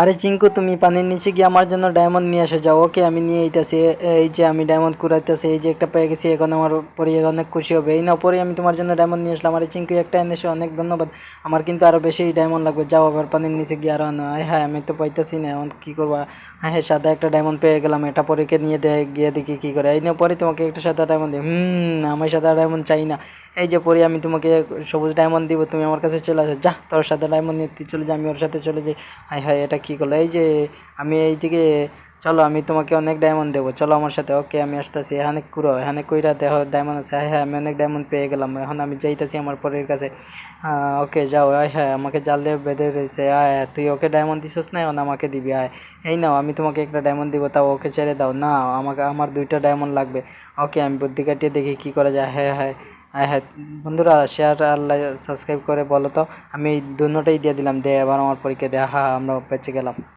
আরে চিঙ্কু, তুমি পানির নিচে গিয়ে আমার জন্য ডায়মন্ড নিয়ে এসে, যাও ওকে আমি নিয়ে এইতেছি এই যে আমি ডায়মন্ড কুড়াইতেছি, এই যে একটা পেয়ে গেছি, এখন আমার পরে অনেক খুশি হবে। এই না পরে আমি তোমার জন্য ডায়মন্ড নিয়ে আসলাম। আরে চিঙ্কু, একটা এনেছো, অনেক ধন্যবাদ। আমার কিন্তু আরও বেশি ডায়মন্ড লাগবে। যাও, আবার পানির নিচে গিয়ে আরও আনো। হ্যাঁ আমি তো পাইতেছি না, এখন কী করব? হ্যাঁ হ্যাঁ সাদা একটা ডায়মন্ড পেয়ে গেলাম, এটা পরেকে নিয়ে দেয় গিয়ে দেখি কী করে। এই না পরে তোমাকে একটা সাদা ডায়মন্ড দিই। হুম, আমি সাদা ডায়মন্ড চাই না। এই যে পরে আমি তোমাকে সবুজ ডায়মন্ড দিব, তুমি আমার কাছে চলে আসো। যা, তোর সাথে ডায়মন্ড নিয়ে তুই চলে যা, আমি ওর সাথে চলে যাই। হাই হাই এটা কী করল? এই যে আমি এই দিকে, চলো, আমি তোমাকে অনেক ডায়মন্ড দেবো। চলো আমার সাথে, ওকে, আমি আসতেছি। এখানে কুড়ো, এখানে কইরা দেখো ডায়মন্ড আছে। হ্যাঁ হ্যাঁ আমি অনেক ডায়মন্ড পেয়ে গেলাম। এখন আমি যাইতেছি আমার পরের কাছে। ওকে, যাও আয় হ্যাঁ আমাকে জাল দিয়ে বেঁধে রয়েছে। আয় তুই ওকে ডায়মন্ড দিছিস না? এখন আমাকে দিবি। আয় এই নাও, আমি তোমাকে একটা ডায়মন্ড দিব, তাও ওকে ছেড়ে দাও। না, আমাকে, আমার দুইটা ডায়মন্ড লাগবে। ওকে, আমি বুদ্ধি কাটিয়ে দেখি কী করা যায়। হ্যাঁ হ্যাঁ হ্যাঁ হ্যাঁ বন্ধুরা শেয়ার আর সাবস্ক্রাইব করে বলো তো। আমি এই দুটোটাই দিয়ে দিলাম দে এবার আমার পরীক্ষা দেয়া হ্যাঁ আমরা বেঁচে গেলাম।